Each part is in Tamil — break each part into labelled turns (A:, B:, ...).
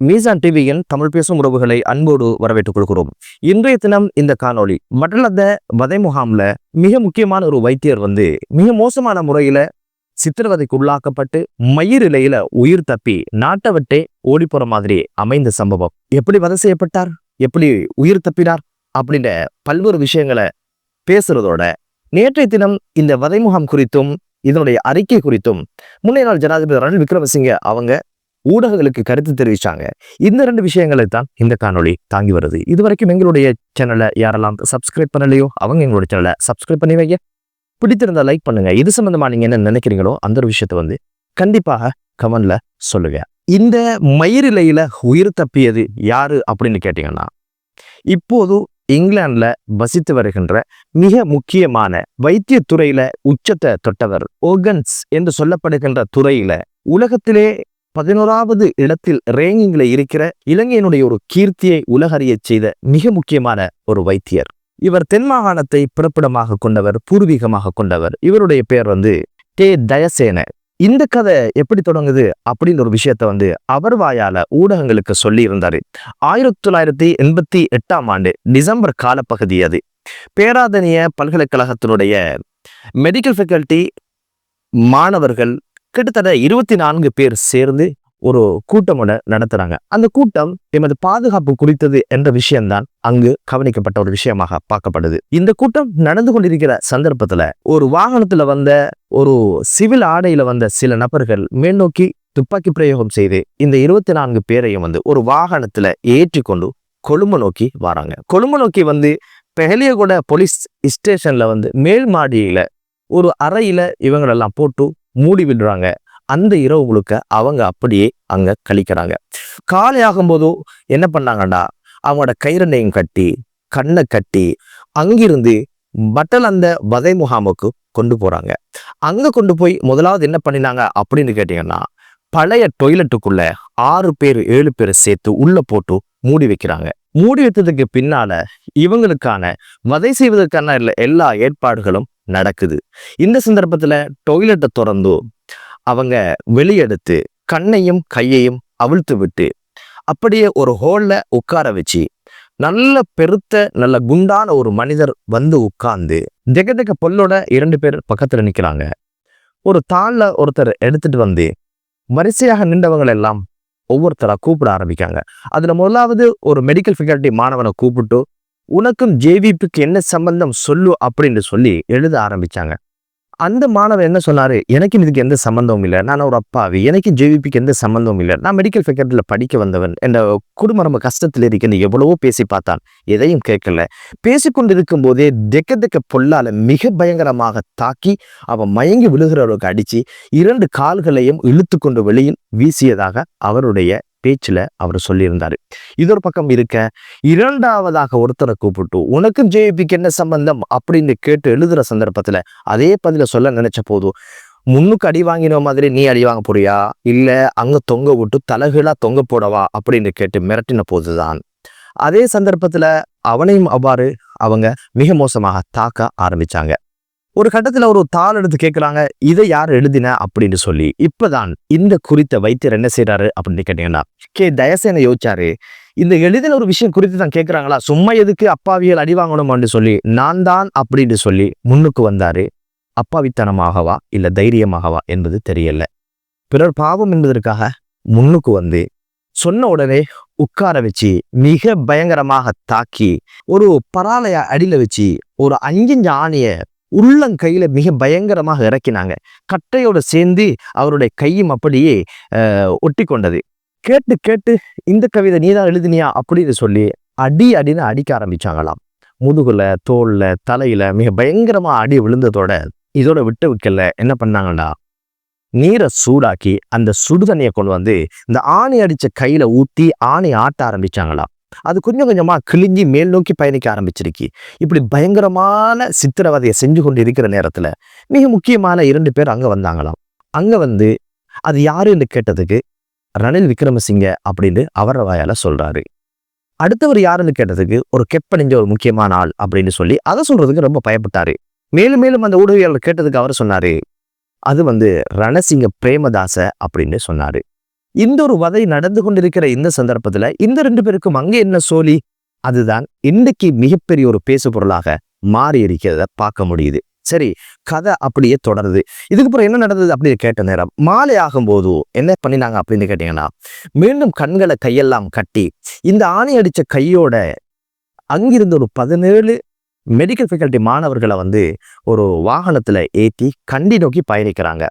A: மீசான் டிவியின் தமிழ் பேசும் உறவுகளை அன்போடு வரவேற்றுக் கொள்கிறோம். இன்றைய தினம் இந்த காணொளி மட்டலத்த வதை முகாம்ல மிக முக்கியமான ஒரு வைத்தியர் வந்து மிக மோசமான முறையில சித்திரவதைக்கு உள்ளாக்கப்பட்டு மயிர் இலையில உயிர் தப்பி நாட்டை விட்டே ஓடி போற மாதிரி அமைந்த சம்பவம். எப்படி வதை செய்யப்பட்டார்? எப்படி உயிர் தப்பினார்? அப்படின்ற பல்வேறு விஷயங்களை பேசுறதோட நேற்றைய தினம் இந்த வதை முகாம் குறித்தும் இதனுடைய அறிக்கை குறித்தும் முன்னே நாள் ஜனாதிபதி ரணில் விக்ரமசிங்க அவங்க ஊடகங்களுக்கு கருத்து தெரிவிச்சாங்க. இந்த ரெண்டு விஷயங்களை தான் இந்த காணொளி தாங்கி வருது. இது வரைக்கும் எங்களுடைய சேனலை யாரெல்லாம் சப்ஸ்கிரைப் பண்ணலையோ அவங்க எங்களுடைய சேனலை சப்ஸ்கிரைப் பண்ணி வைங்க. பிடித்திருந்தா லைக் பண்ணுங்க. இது சம்மந்தமாக நீங்க என்ன நினைக்கிறீங்களோ அந்த ஒரு விஷயத்தை வந்து கண்டிப்பாக கமெண்ட்ல சொல்லுங்க. இந்த மயிரிலையில உயிர் தப்பியது யாரு அப்படின்னு கேட்டீங்கன்னா இப்போது இங்கிலாந்துல வசித்து வருகின்ற மிக முக்கியமான வைத்தியத்துறையில் உச்சத்தை தொட்டவர் ஓகன்ஸ் என்று சொல்லப்படுகின்ற துறையில உலகத்திலே பதினோராவது இடத்தில் ரேங்கிங்ல இருக்கிற இலங்கையினுடைய ஒரு கீர்த்தியை உலகறிய செய்த மிக முக்கியமான ஒரு வைத்தியர். இவர் தென் மாகாணத்தை பிறப்பிடமாக கொண்டவர் பூர்வீகமாக கொண்டவர். இவருடைய பெயர் வந்து டே தயசேன. இந்த கதை எப்படி தொடங்குது அப்படின்னு ஒரு விஷயத்த வந்து அவர் வாயால ஊடகங்களுக்கு சொல்லி இருந்தாரு ஆயிரத்தி தொள்ளாயிரத்தி எண்பத்தி எட்டாம் ஆண்டு டிசம்பர் காலப்பகுதி அது. பேராதனிய பல்கலைக்கழகத்தினுடைய மெடிக்கல் ஃபேக்கல்டி மாணவர்கள் கிட்டத்தட்ட இருபத்தி நான்கு பேர் சேர்ந்து ஒரு கூட்டம் ஒன்று நடத்துறாங்க. அந்த கூட்டம் எமது பாதுகாப்பு குறித்தது என்ற விஷயம்தான் அங்கு கவனிக்கப்பட்ட ஒரு விஷயமாக பார்க்கப்படுது. இந்த கூட்டம் நடந்து கொண்டிருக்கிற சந்தர்ப்பத்துல ஒரு வாகனத்துல வந்த ஒரு சிவில் ஆடையில வந்த சில நபர்கள் மேல்நோக்கி துப்பாக்கி பிரயோகம் செய்து இந்த இருபத்தி நான்கு பேரையும் வந்து ஒரு வாகனத்துல ஏற்றி கொண்டு கொழும்பு நோக்கி வராங்க. கொழும்பு நோக்கி வந்து பெஹலியகூட போலீஸ் ஸ்டேஷன்ல வந்து மேல் மாடியில ஒரு அறையில இவங்களெல்லாம் போட்டு மூடி விடுறாங்க. அந்த இரவு முழுக்க அவங்க அப்படியே அங்க கழிக்கிறாங்க. காலை ஆகும்போதோ என்ன பண்ணாங்கன்னா அவங்களோட கைரண்டையும் கட்டி கண்ணை கட்டி அங்கிருந்து பட்டல் அந்த வதை முகாமுக்கு கொண்டு போறாங்க. அங்க கொண்டு போய் முதலாவது என்ன பண்ணினாங்க அப்படின்னு கேட்டீங்கன்னா பழைய டொய்லெட்டுக்குள்ள ஆறு பேர் ஏழு பேர் சேர்த்து உள்ள போட்டு மூடி வைக்கிறாங்க. மூடி வைத்ததுக்கு பின்னால இவங்களுக்கான வதை செய்வதற்கான எல்லா ஏற்பாடுகளும் நடக்குது. இந்த சந்தர்ப்பத்தில் டொய்லெட்டை திறந்து அவங்க வெளியெடுத்து கண்ணையும் கையையும் அவிழ்த்து விட்டு அப்படியே ஒரு ஹோல்ல உட்கார வச்சு நல்ல பெருத்த நல்ல குண்டான ஒரு மனிதர் வந்து உட்கார்ந்து திக திக பொல்லோட இரண்டு பேர் பக்கத்தில் நிற்கிறாங்க ஒரு தாளில் ஒருத்தர் எடுத்துட்டு வந்து வரிசையாக நின்றவங்க எல்லாம் ஒவ்வொருத்தராக கூப்பிட ஆரம்பிக்காங்க அதில் முதலாவது ஒரு மெடிக்கல் ஃபெக்கல்ட்டி மாணவனை கூப்பிட்டு உனக்கும் ஜேவிபிக்கு என்ன சம்பந்தம் சொல்லு அப்படின்னு சொல்லி எழுத ஆரம்பிச்சாங்க. அந்த மாணவர் என்ன சொன்னார்? எனக்கும் இதுக்கு எந்த சம்பந்தமும் இல்லை. நான் ஒரு அப்பாவி. எனக்கு ஜேவிபிக்கு எந்த சம்பந்தமும் இல்லை. நான் மெடிக்கல் ஃபேக்கல்ட்டியில் படிக்க வந்தவன். என் குடும்பம் ரொம்ப கஷ்டத்தில் இருக்குன்னு எவ்வளவோ பேசி பார்த்தான். எதையும் கேட்கல. பேசிக்கொண்டிருக்கும் போதே தெக்க தெக்க பொல்லால் மிக பயங்கரமாக தாக்கி அவன் மயங்கி விழுகிறவருக்கு அடித்து இரண்டு கால்களையும் இழுத்து கொண்டு வெளியில் வீசியதாக அவருடைய பேச்சில் அவர் சொல்லியிருந்தார். இது ஒரு பக்கம் இருக்க இரண்டாவதாக ஒருத்தரை கூப்பிட்டு உனக்கும் ஜேபிக்கு என்ன சம்பந்தம்? அப்படின்னு கேட்டு எழுதுகிற சந்தர்ப்பத்தில் அதே பதில சொல்ல நினைச்ச போதும் முன்னுக்கு அடி வாங்கின மாதிரி நீ அடி வாங்க போறியா? இல்லை அங்கே தொங்க விட்டு தலகுலா தொங்க போடவா? அப்படின்னு கேட்டு மிரட்டின போதுதான். அதே சந்தர்ப்பத்தில் அவனையும் அவ்வாறு அவங்க மிக மோசமாக தாக்க ஆரம்பிச்சாங்க. ஒரு கட்டத்தில் ஒரு தாள் எடுத்து கேட்குறாங்க இதை யார் எழுதின? அப்படின்னு சொல்லி. இப்பதான் இந்த குறித்த வைத்தியர் என்ன செய்றாரு அப்படின்னு கேட்டீங்கன்னா கே. தயசேன யோசிச்சாரு. இந்த எழுதின ஒரு விஷயம் குறித்து தான் கேட்குறாங்களா? சும்மா எதுக்கு அப்பாவியல் அடி வாங்கணுமான்னு சொல்லி. நான் தான் அப்படின்னு சொல்லி முன்னுக்கு வந்தாரு. அப்பாவித்தனமாகவா இல்ல தைரியமாகவா என்பது தெரியல. பிறர் பாவம் என்பதற்காக முன்னுக்கு வந்து சொன்ன உடனே உட்கார வச்சு மிக பயங்கரமாக தாக்கி ஒரு பராலய அடியில வச்சு ஒரு அஞ்சு ஆணிய உள்ளங்கையில் மிக பயங்கரமாக இறக்கினாங்க. கட்டையோடு சேர்ந்து அவருடைய கையும் அப்படியே ஒட்டி கொண்டது கேட்டு கேட்டு இந்த கவிதை நீதான் எழுதினியா? அப்படின்னு சொல்லி அடி அடின்னு அடிக்க ஆரம்பிச்சாங்களாம். முதுகுல தோல்ல தலையில மிக பயங்கரமா அடி விழுந்ததோட இதோட விட்டு வைக்கல என்ன பண்ணாங்கடா? நீரை சூடாக்கி அந்த சுடு தண்ணியை கொண்டு வந்து இந்த ஆணி அடிச்ச கையில ஊத்தி ஆணி ஆட்ட ஆரம்பிச்சாங்களாம். அது கொஞ்சம் கொஞ்சமா கிழிஞ்சி மேல் நோக்கி பயணிக்க ஆரம்பிச்சிருக்கு. இப்படி பயங்கரமான சித்திரவதையை செஞ்சு கொண்டு இருக்கிற நேரத்துல மிக முக்கியமான இரண்டு பேர் அங்க வந்தாங்களாம். அங்க வந்து அது யாருன்னு கேட்டதுக்கு ரணில் விக்ரமசிங்க அப்படின்னு அவர வாயால் சொல்றாரு. அடுத்தவர் யாருன்னு கேட்டதுக்கு ஒரு கெப்பணிஞ்ச ஒரு முக்கியமான ஆள் அப்படின்னு சொல்லி அதை சொல்றதுக்கு ரொம்ப பயப்பட்டாரு. மேலும் மேலும் அந்த ஊடகவியாளர் கேட்டதுக்கு அவர் சொன்னாரு அது வந்து ரணசிங்க பிரேமதாச அப்படின்னு சொன்னாரு. இந்த ஒரு வதை நடந்து கொண்டிருக்கிற இந்த சந்தர்ப்பத்துல இந்த ரெண்டு பேருக்கும் அங்கே என்ன சோழி? அதுதான் இன்னைக்கு மிகப்பெரிய ஒரு பேசு பொருளாக மாறி இருக்கிறத பார்க்க முடியுது. சரி கதை அப்படியே தொடருது. இதுக்கப்புறம் என்ன நடந்தது அப்படின்னு கேட்ட நேரம் மாலை ஆகும்போது என்ன பண்ணினாங்க அப்படின்னு கேட்டீங்கன்னா மீண்டும் கண்களை கையெல்லாம் கட்டி இந்த ஆணி அடித்த கையோட அங்கிருந்து ஒரு பதினேழு மெடிக்கல் ஃபேக்கல்ட்டி மாணவர்களை வந்து ஒரு வாகனத்தில் ஏற்றி கண்டி நோக்கி பயணிக்கிறாங்க.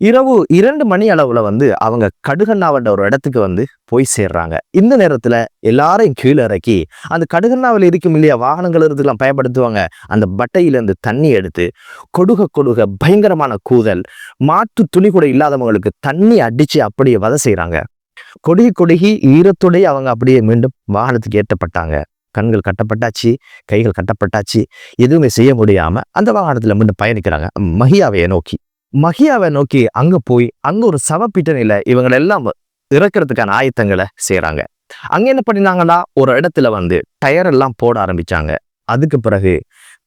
A: இரவு இரண்டு மணி அளவில் வந்து அவங்க கடுகண்ணாவன்ற ஒரு இடத்துக்கு வந்து போய் சேர்றாங்க. இந்த நேரத்தில் எல்லாரையும் கீழே இறக்கி அந்த கடுகண்ணாவில் இருக்கும் இல்லையா வாகனங்கள் இருந்துலாம் பயன்படுத்துவாங்க. அந்த பட்டையிலேருந்து தண்ணி எடுத்து கொடுக கொடுக பயங்கரமான கூதல் மாட்டு துணி கூட இல்லாதவங்களுக்கு தண்ணி அடித்து அப்படியே வதை செய்கிறாங்க கொடுகி கொடுகி ஈரத்துடைய அவங்க அப்படியே மீண்டும் வாகனத்துக்கு ஏற்றப்பட்டாங்க. கண்கள் கட்டப்பட்டாச்சு கைகள் கட்டப்பட்டாச்சு எதுவுமே செய்ய முடியாமல் அந்த வாகனத்தில் மீண்டும் பயணிக்கிறாங்க. மஹியாவையை நோக்கி. மஹியாவை நோக்கி அங்க போய் அங்க ஒரு சவப்பிட்டனையில இவங்களை எல்லாம் இறக்கிறதுக்கான ஆயத்தங்களை செய்கிறாங்க அங்க என்ன பண்ணினாங்கன்னா ஒரு இடத்துல வந்து டயர் எல்லாம் போட ஆரம்பிச்சாங்க. அதுக்கு பிறகு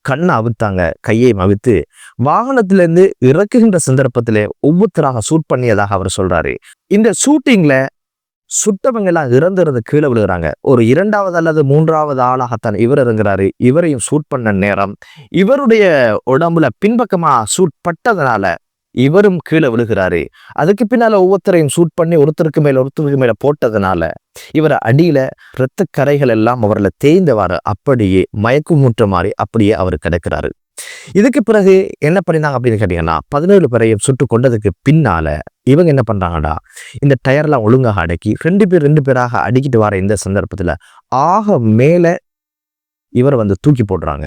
A: கண்ணை அவித்தாங்க கையை அவித்து வாகனத்திலேருந்து இறக்குகின்ற சந்தர்ப்பத்திலே ஒவ்வொருத்தராக சூட் பண்ணியதாக அவர் சொல்றாரு. இந்த ஷூட்டிங்ல சுட்டவங்க எல்லாம் இறந்துறது கீழே விழுகிறாங்க. ஒரு இரண்டாவது அல்லது மூன்றாவது ஆளாகத்தான் இவர் இறங்குறாரு. இவரையும் சூட் பண்ண நேரம் இவருடைய உடம்புல பின்பக்கமா சூட் பட்டதுனால இவரும் கீழே விழுகிறாரு. அதுக்கு பின்னால ஒவ்வொருத்தரையும் சூட் பண்ணி ஒருத்தருக்கு மேல ஒருத்தருக்கு மேல போட்டதுனால இவர் அடியில இரத்த கரைகள் எல்லாம் அவர்ல தேய்ந்தவாறு அப்படியே மயக்கம் மூற்ற மாதிரி அப்படியே அவர் கிடக்கிறாரு. இதுக்கு பிறகு என்ன பண்ணினாங்க அப்படின்னு கேட்டீங்கன்னா பதினேழு பேரையும் சுட்டு கொண்டதுக்கு பின்னால இவங்க என்ன பண்றாங்கடா இந்த டயர்லாம் ஒழுங்காக அடக்கி ரெண்டு பேர் ரெண்டு பேராக அடிக்கிட்டு வர இந்த சந்தர்ப்பத்துல ஆக மேல இவரை வந்து தூக்கி போடுறாங்க.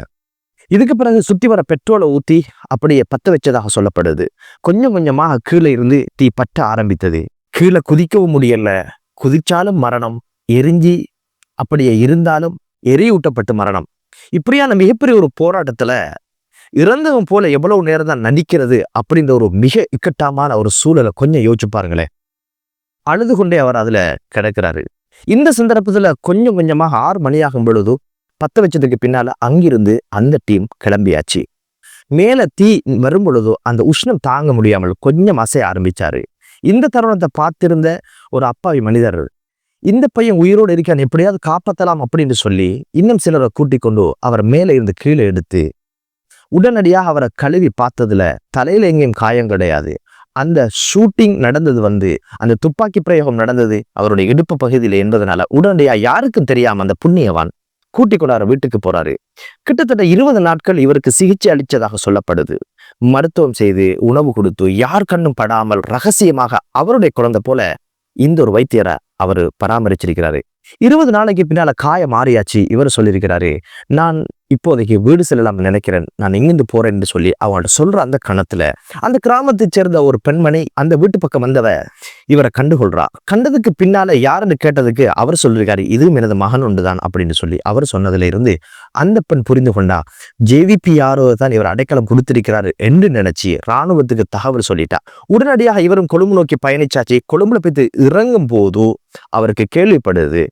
A: இதுக்கு பிறகு சுத்தி வர பெட்ரோலை ஊற்றி அப்படியே பற்ற வச்சதாக சொல்லப்படுது. கொஞ்சம் கொஞ்சமாக கீழே இருந்து தீ பற்ற ஆரம்பித்தது. கீழே குதிக்கவும் முடியல. குதிச்சாலும் மரணம். எரிஞ்சி அப்படியே இருந்தாலும் எரியூட்டப்பட்டு மரணம். இப்படியான மிகப்பெரிய ஒரு போராட்டத்துல இறந்தவன் போல எவ்வளவு நேரம் தான் நடிக்கிறது அப்படின்ற ஒரு மிக இக்கட்டாமான ஒரு சூழலை கொஞ்சம் யோசிச்சு பாருங்களேன். அழுது கொண்டே அவர் அதுல கிடக்கிறாரு. இந்த சந்தர்ப்பத்துல கொஞ்சம் கொஞ்சமாக ஆறு மணியாகும் பொழுது பத்த வச்சதுக்கு பின்னால அங்கிருந்து அந்த டீம் கிளம்பியாச்சு. மேல தீ வரும் பொழுதோ அந்த உஷ்ணம் தாங்க முடியாமல் கொஞ்சம் அசைய ஆரம்பிச்சாரு. இந்த தருணத்தை பார்த்திருந்த ஒரு அப்பாவி மனிதர் இந்த பையன் உயிரோடு இருக்கான் எப்படியாவது காப்பாத்தலாம் அப்படின்னு சொல்லி இன்னும் சிலரை கூட்டி கொண்டு அவர் மேலே இருந்து கீழே எடுத்து உடனடியாக அவரை கழுவி பார்த்ததுல தலையில எங்கேயும் காயம் கிடையாது. அந்த ஷூட்டிங் நடந்தது வந்து அந்த துப்பாக்கி பிரயோகம் நடந்தது அவருடைய இடுப்பு பகுதியில் என்பதனால உடனடியா யாருக்கும் தெரியாம அந்த புண்ணியவான் கூட்டிக் கொண்டாரு வீட்டுக்கு போறாரு. கிட்டத்தட்ட இருபது நாட்கள் இவருக்கு சிகிச்சை அளிச்சதாக சொல்லப்படுது. மருத்துவம் செய்து உணவு கொடுத்து யார் கண்ணும் படாமல் ரகசியமாக அவருடைய குழந்தை போல இந்த ஒரு வைத்தியரை அவர் பராமரிச்சிருக்கிறாரு. இருபது நாளைக்கு பின்னால காய மாறியாச்சு இவர் சொல்லியிருக்கிறாரு. நான் இப்போதைக்கு வீடு செல்லலாம் நினைக்கிறேன். நான் எங்கிருந்து போறேன் என்று சொல்லி அவன்கிட்ட சொல்ற அந்த கணத்துல அந்த கிராமத்தைச் சேர்ந்த ஒரு பெண்மணி அந்த வீட்டு பக்கம் வந்தவ இவரை கண்டுகொள்றா. கண்டதுக்கு பின்னால யாருன்னு கேட்டதுக்கு அவர் சொல்லியிருக்காரு இதுவும் எனது மகன் ஒன்றுதான் அப்படின்னு சொல்லி அவர் சொன்னதுல இருந்து அந்த பெண் புரிந்து கொண்டா ஜேவிபி யாரோ தான் இவர் அடைக்கலம் கொடுத்திருக்கிறாரு என்று நினைச்சு ராணுவத்துக்கு தகவல் சொல்லிட்டா. உடனடியாக இவரும் கொழும்பு நோக்கி பயணிச்சாச்சு. கொழும்புல போய் இறங்கும் போது அவருக்கு கேள்விப்படுது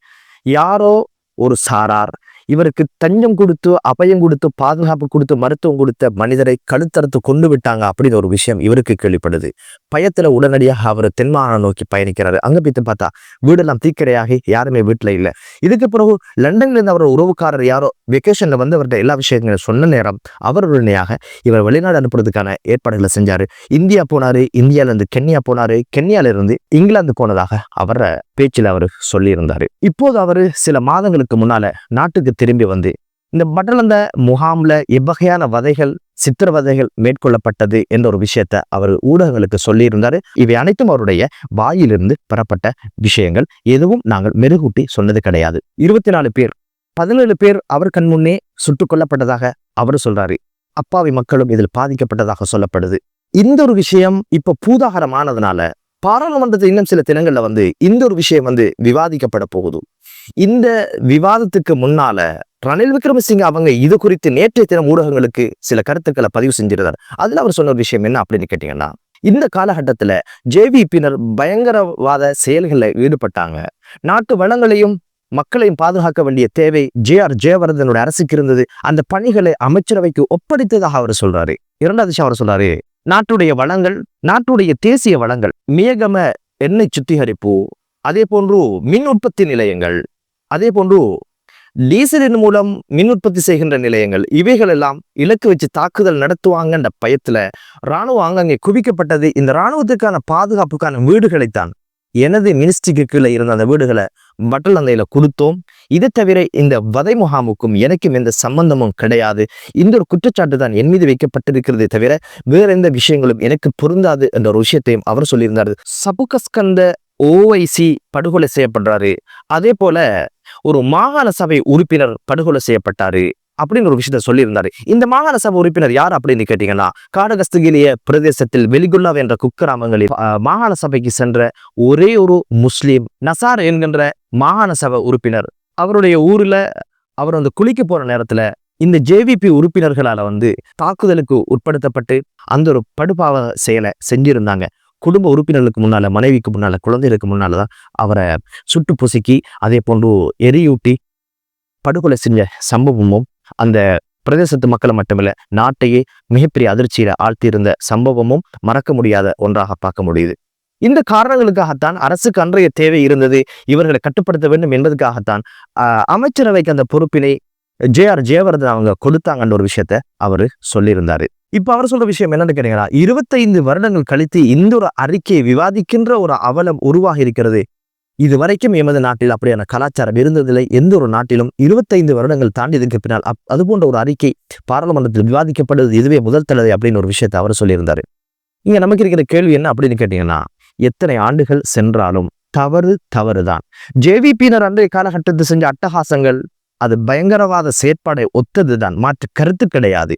A: யாரோ ஒரு சாரார் இவருக்கு தஞ்சம் கொடுத்து அபயம் கொடுத்து பாதுகாப்பு கொடுத்து மருத்துவம் கொடுத்த மனிதரை கழுத்தறுத்து கொண்டு விட்டாங்க அப்படின்னு ஒரு விஷயம் இவருக்கு கேள்விப்படுது. பயத்துல உடனடியாக அவர் தென்மாகாணம் நோக்கி பயணிக்கிறாரு. அங்க போய்த்து பார்த்தா வீடெல்லாம் தீக்கிரையாகி யாருமே வீட்டுல இல்லை. இதுக்கு பிறகு லண்டன்ல இருந்து அவர் உறவுக்காரர் யாரோ வெக்கேஷன்ல வந்து அவர்கிட்ட எல்லா விஷயங்களும் சொன்ன நேரம் அவர் உடனடியாக இவர் வெளிநாடு அனுப்புறதுக்கான ஏற்பாடுகளை செஞ்சாரு. இந்தியா போனாரு இந்தியால இருந்து கென்யா போனாரு. கென்யால இருந்து இங்கிலாந்து போனதாக அவரை பேச்சில் அவர் சொல்லியிருந்தாரு. இப்போது அவர் சில மாதங்களுக்கு முன்னால நாட்டுக்கு திரும்பி வந்து இந்த மடலந்த முகாம்ல எவ்வகையான வதைகள் சித்திரவதைகள் மேற்கொள்ளப்பட்டது என்ற ஒரு விஷயத்த அவர் ஊடகங்களுக்கு சொல்லியிருந்தாரு. இவை அனைத்தும் அவருடைய வாயிலிருந்து பெறப்பட்ட விஷயங்கள். எதுவும் நாங்கள் மெருகூட்டி சொன்னது கிடையாது. இருபத்தி நாலு பேர் பதினேழு பேர் அவர் கண் முன்னே சுட்டுக் கொல்லப்பட்டதாக அவர் சொல்றாரு. அப்பாவி மக்களும் இதில் பாதிக்கப்பட்டதாக சொல்லப்படுது. இந்த ஒரு விஷயம் இப்ப பூதாகரமானதுனால பாராளுமன்றத்தில் இன்னும் சில தினங்கள்ல வந்து இந்த ஒரு விஷயம் வந்து விவாதிக்கப்பட போகுது. இந்த விவாதத்துக்கு முன்னால ரணில் விக்ரமசிங்க அவங்க இது குறித்து நேற்றைய தினம் ஊடகங்களுக்கு சில கருத்துக்களை பதிவு செஞ்சிருந்தார். அதுல அவர் சொன்ன ஒரு விஷயம் என்ன அப்படின்னு கேட்டீங்கன்னா இந்த காலகட்டத்துல ஜேவிபியினர் பயங்கரவாத செயல்களில் ஈடுபட்டாங்க. நாட்டு வளங்களையும் மக்களையும் பாதுகாக்க வேண்டிய தேவை ஜே ஆர் ஜெயவர்தனோட அரசுக்கு இருந்தது. அந்த பணிகளை அமைச்சரவைக்கு ஒப்படைத்ததாக அவர் சொல்றாரு. இரண்டாவது விஷயம் அவர் சொல்றாரு நாட்டுடைய வளங்கள் நாட்டுடைய தேசிய வளங்கள் மியகம எண்ணெய் சுத்திகரிப்பு அதே போன்று மின் உற்பத்தி நிலையங்கள் அதே போன்று டீசலின் மூலம் மின் உற்பத்தி செய்கின்ற நிலையங்கள் இவைகள் எல்லாம் இலக்கு வச்சு தாக்குதல் நடத்துவாங்கன்ற பயத்துல ராணுவம் அங்கங்கே குவிக்கப்பட்டது. இந்த ராணுவத்துக்கான பாதுகாப்புக்கான வீடுகளைத்தான் எனது மினிஸ்ட்ரிக்கு கீழே இருந்த அந்த வீடுகளை வட்டலந்தையில கொடுத்தோம். இதை தவிர இந்த வதை முகாமுக்கும் எனக்கும் எந்த சம்பந்தமும் கிடையாது. இந்த ஒரு குற்றச்சாட்டு தான் என் மீது வைக்கப்பட்டிருக்கிறதே தவிர வேற எந்த விஷயங்களும் எனக்கு பொருந்தாது என்ற ஒரு விஷயத்தையும் அவர் சொல்லியிருந்தார். சபுகஸ்கந்த ஓஐசி படுகொலை செய்யப்படுறாரு. அதே போல ஒரு மாகாண சபை உறுப்பினர் படுகொலை செய்யப்பட்டாரு. அப்படின்னு ஒரு விஷயத்த சொல்லியிருந்தாரு. இந்த மாகாண சபை உறுப்பினர் யார் அப்படின்னு கேட்டீங்கன்னா காடகஸ்தகிலிய பிரதேசத்தில் வெலிகுல்லா என்ற குக்கிராமங்களில் மாகாண சபைக்கு சென்ற ஒரே ஒரு முஸ்லீம் நசார் என்கின்ற மாகாண சபை உறுப்பினர். அவருடைய ஊர்ல அவர் வந்து குளிக்க போற நேரத்துல இந்த ஜேவிபி உறுப்பினர்களால வந்து தாக்குதலுக்கு உட்படுத்தப்பட்டு அந்த ஒரு படுபாவ செயலை செஞ்சிருந்தாங்க. குடும்ப உறுப்பினர்களுக்கு முன்னால மனைவிக்கு முன்னால குழந்தைகளுக்கு முன்னால தான் அவரை சுட்டு பொசுக்கி அதே போன்று எரியூட்டி படுகொலை செஞ்ச சம்பவமும் அந்த பிரதேசத்து மக்களை மட்டுமில்ல நாட்டையே மிகப்பெரிய அதிர்ச்சியில ஆழ்த்தியிருந்த சம்பவமும் மறக்க முடியாத ஒன்றாக பார்க்க முடியுது. இந்த காரணங்களுக்காகத்தான் அரசுக்கு அன்றைய தேவை இருந்தது இவர்களை கட்டுப்படுத்த வேண்டும் என்பதற்காகத்தான் அமைச்சரவைக்கு அந்த பொறுப்பினை ஜே ஆர் ஜெயவர்தன் அவங்க கொடுத்தாங்கன்ற ஒரு விஷயத்த அவரு சொல்லியிருந்தாரு. இப்ப அவர் சொல்ற விஷயம் என்னன்னு கேட்டீங்கன்னா இருபத்தைந்து வருடங்கள் கழித்து இந்த ஒரு அறிக்கையை விவாதிக்கின்ற ஒரு அவலம் உருவாகி இருக்கிறது இதுவரைக்கும் எமது நாட்டில் அப்படியான கலாச்சாரம் இருந்ததில்லை. எந்த ஒரு நாட்டிலும் இருபத்தைந்து வருடங்கள் தாண்டியதுக்கு பின்னால் அப்- அது போன்ற ஒரு அறிக்கை பாராளுமன்றத்தில் விவாதிக்கப்படுவது இதுவே முதல் தடவை அப்படின்னு ஒரு விஷயத்தை அவர் சொல்லியிருந்தாரு. இங்கே நமக்கு இருக்கிற கேள்வி என்ன அப்படின்னு கேட்டிங்கன்னா எத்தனை ஆண்டுகள் சென்றாலும் தவறு தவறுதான். ஜேவிபியினர் அன்றைய காலகட்டத்தில் செஞ்ச அட்டகாசங்கள் அது பயங்கரவாத செயற்பாடை ஒத்தது தான் மாற்று கருத்து கிடையாது.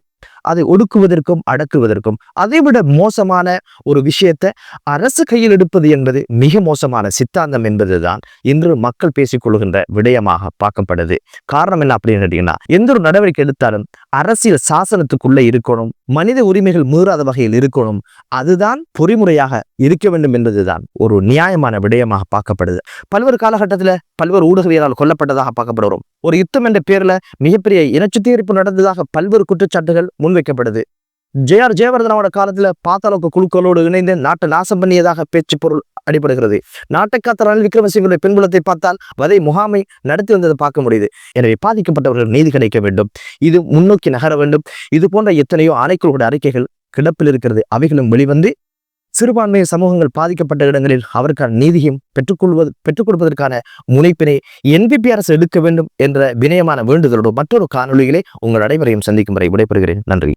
A: அதை ஒடுக்குவதற்கும் அடக்குவதற்கும். அதைவிட மோசமான ஒரு விஷயத்தை அரசு கையில் எடுப்பது என்பது மிக மோசமான சித்தாந்தம் என்பதுதான் இன்று மக்கள் பேசிக்கொள்கின்ற விடயமாக பார்க்கப்படுது. காரணம் என்ன அப்படின்னு கேட்டீங்கன்னா எந்த ஒரு நடவடிக்கை எடுத்தாலும் அரசியல் சாசனத்துக்குள்ளே இருக்கணும் மனித உரிமைகள் மீறாத வகையில் இருக்கணும் அதுதான் பொறிமுறையாக இருக்க வேண்டும் என்பதுதான் ஒரு நியாயமான விடயமாக பார்க்கப்படுது. பல்வேறு காலகட்டத்தில் பல்வேறு ஊடகவியலால் கொல்லப்பட்டதாக பார்க்கப்படுகிறோம். ஒரு யுத்தம் என்ற பேரில் மிகப்பெரிய இனச்சுத்திகரிப்பு நடந்ததாக பல்வேறு குற்றச்சாட்டுகள் முன்வைக்கப்படுது. ஜேஆர் ஜெயவர்தனோட காலத்துல பாத்தாளோக்க குழுக்களோடு இணைந்து நாட்டை நாசம் பண்ணியதாக பேச்சு பொருள் அடிபடுகிறது. நாட்டை காத்த ரணில் விக்ரமசிங்களுடைய பின்புலத்தை பார்த்தால் வதை முகாமை நடத்தி வந்ததை பார்க்க முடியுது. எனவே பாதிக்கப்பட்டவர்கள் நீதி கிடைக்க வேண்டும். இது முன்னோக்கி நகர வேண்டும். இது போன்ற எத்தனையோ ஆணைக்குழுடைய அறிக்கைகள் கிடப்பில் இருக்கிறது. அவைகளும் வெளிவந்து சிறுபான்மை சமூகங்கள் பாதிக்கப்பட்ட இடங்களில் அவருக்கான நீதியும் பெற்றுக்கொள்வது பெற்றுக் கொடுப்பதற்கான முனைப்பினை என்பிபி அரசு எடுக்க வேண்டும் என்ற வினயமான வேண்டுதலோடு மற்றொரு காணொலிகளை உங்கள் அனைவரையும் சந்திக்கும் வரை விடைபெறுகிறேன். நன்றி.